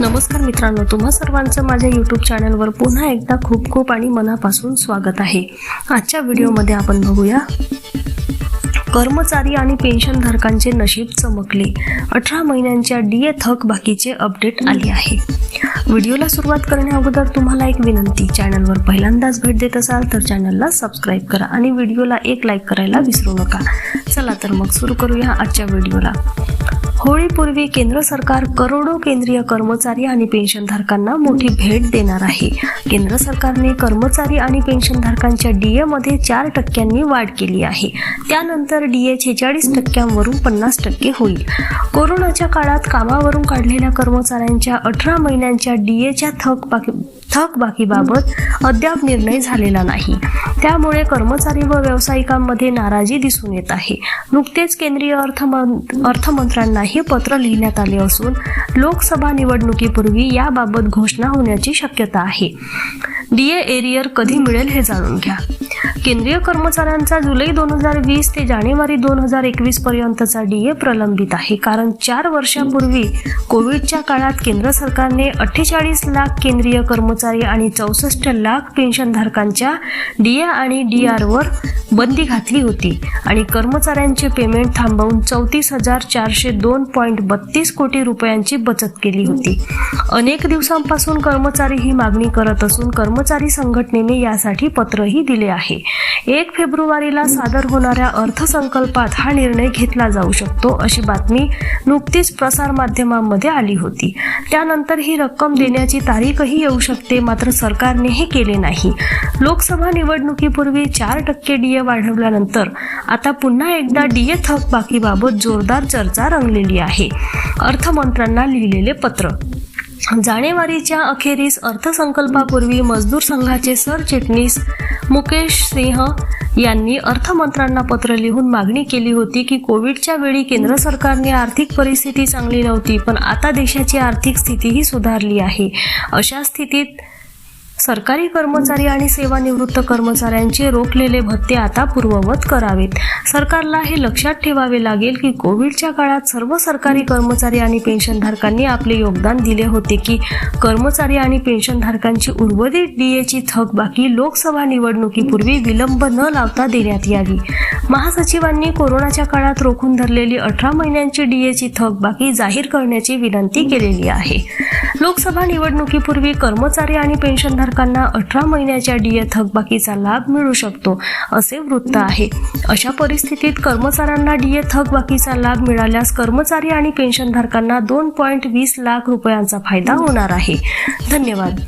नमस्कार मित्रांनो तुम्हा सर्वांचं माझ्या यूट्यूब चॅनलवर पुन्हा एकदा खूप खूप आणि मनापासून स्वागत आहे. आजच्या व्हिडिओमध्ये आपण बघूया कर्मचारी आणि पेन्शनधारकांचे नशीब चमकले. अठरा महिन्यांच्या डी ए थक बाकीचे अपडेट आले आहे. व्हिडिओला सुरुवात करण्या अगोदर तुम्हाला एक विनंती चॅनलवर पहिल्यांदाच भेट देत असाल तर चॅनलला सबस्क्राईब करा आणि व्हिडिओला एक लाईक करायला विसरू नका. चला तर मग सुरू करूया आजच्या व्हिडिओला. होळीपूर्वी केंद्र सरकार करोडो केंद्रीय कर्मचारी आणि पेन्शनधारकांना मोठी भेट देणार आहे. केंद्र सरकारने कर्मचारी आणि पेन्शनधारकांच्या डी एमध्ये चार टक्क्यांनी वाढ केली आहे. त्यानंतर डीए छेचाळीस टक्क्यांवरून पन्नास टक्के होईल. कोरोनाच्या काळात कामावरून काढलेल्या कर्मचाऱ्यांच्या अठरा महिन्यांच्या डीएच्या थक थकबाकी थकबाकीबाबत अद्याप निर्णय झालेला नाही. त्यामुळे कर्मचारी व व्यावसायिकांमध्ये नाराजी दिसून येत आहे. नुकतेच केंद्रीय अर्थमं अर्थमंत्र्यांनाही पत्र लिहिण्यात आले असून लोकसभा निवडणुकीपूर्वी याबाबत घोषणा होण्याची शक्यता आहे. डीए एरियर कधी मिळेल हे जाणून घ्या. केंद्रीय कर्मचाऱ्यांचा जुलै दोन हजार वीस ते जानेवारी दोन हजार एकवीस पर्यंतचा डीए प्रलंबित आहे. कारण चार वर्षांपूर्वी कोविडच्या काळात केंद्र सरकारने अठ्ठेचाळीस लाख केंद्रीय कर्मचारी आणि चौसष्ट लाख पेन्शनधारकांच्या डीए आणि डी आरवर बंदी घातली होती आणि कर्मचाऱ्यांचे पेमेंट थांबवून चौतीस हजार चारशे दोन पॉईंट बत्तीस कोटी रुपयांची बचत केली होती. अनेक दिवसांपासून कर्मचारी ही मागणी करत असून कर्मचारी संघटनेने यासाठी पत्रही दिले आहे. एक फेब्रुवारीला सादर होणाऱ्या अर्थसंकल्पात हा निर्णय घेतला जाऊ शकतो अशी बातमी नुकतीच प्रसारमाध्यमांमध्ये आली होती. त्यानंतर ही रक्कम देण्याची तारीखही येऊ शकते मात्र सरकारने हे केले नाही. लोकसभा निवडणुकीपूर्वी चार टक्के डीए वाढवल्यानंतर आता पुन्हा एकदा डीए थकबाकीबाबत जोरदार चर्चा रंगलेली आहे. अर्थमंत्र्यांना लिहिलेले पत्र जानेवारीच्या अखेरीस अर्थसंकल्पापूर्वी मजदूर संघाचे सरचिटणीस मुकेश सिंह यांनी अर्थमंत्र्यांना पत्र लिहून मागणी केली होती की कोविडच्या वेळी केंद्र सरकारने आर्थिक परिस्थिती चांगली नव्हती पण आता देशाची आर्थिक स्थितीही सुधारली आहे. अशा स्थितीत सरकारी कर्मचारी आणि सेवानिवृत्त कर्मचाऱ्यांचे रोखलेले भत्ते आता पूर्ववत करावेत. सरकारला हे लक्षात ठेवावे लागेल की कोविडच्या काळात सर्व सरकारी कर्मचारी आणि पेन्शनधारकांनी आपले योगदान दिले होते की कर्मचारी आणि पेन्शनधारकांची उर्वरित डीएची थकबाकी लोकसभा निवडणुकीपूर्वी विलंब न लावता देण्यात यावी. महासचिवांनी कोरोनाच्या काळात रोखून धरलेली अठरा महिन्यांची डीएची थकबाकी जाहीर करण्याची विनंती केलेली आहे. लोकसभा निवडणुकीपूर्वी कर्मचारी आणि पेन्शनधारकांना अठरा महिन्याच्या डीए थकबाकीचा लाभ मिळू शकतो असे वृत्त आहे. अशा परिस्थितीत कर्मचाऱ्यांना डीए थकबाकीचा लाभ मिळाल्यास कर्मचारी आणि पेन्शनधारकांना दोन पॉईंट वीस लाख रुपयांचा फायदा होणार आहे. धन्यवाद.